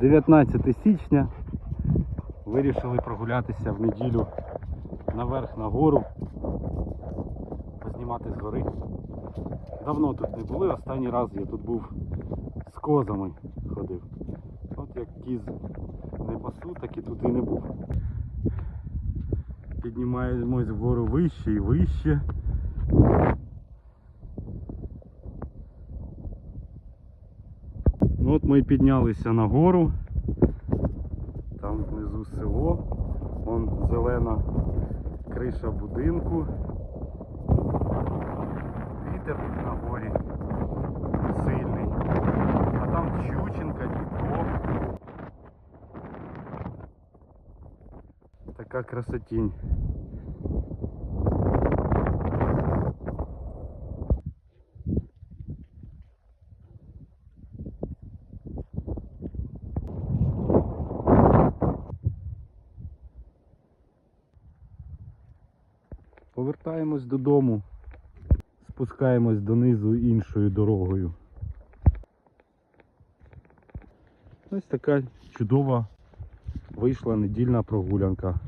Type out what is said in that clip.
19 січня. Вирішили прогулятися в неділю наверх на гору. Познімати з гори. Давно тут не були, останній раз я тут був з козами ходив. От як кіз не пасу, так і тут і не був. Піднімаємось вгору вище і вище. Ну от ми піднялися на гору. Там внизу село. Вон зелена криша будинку. Вітер на горі сильний. А там Щученка, Дніпро. Така красотінь. Повертаємось додому, спускаємось донизу іншою дорогою. Ось така чудова вийшла недільна прогулянка.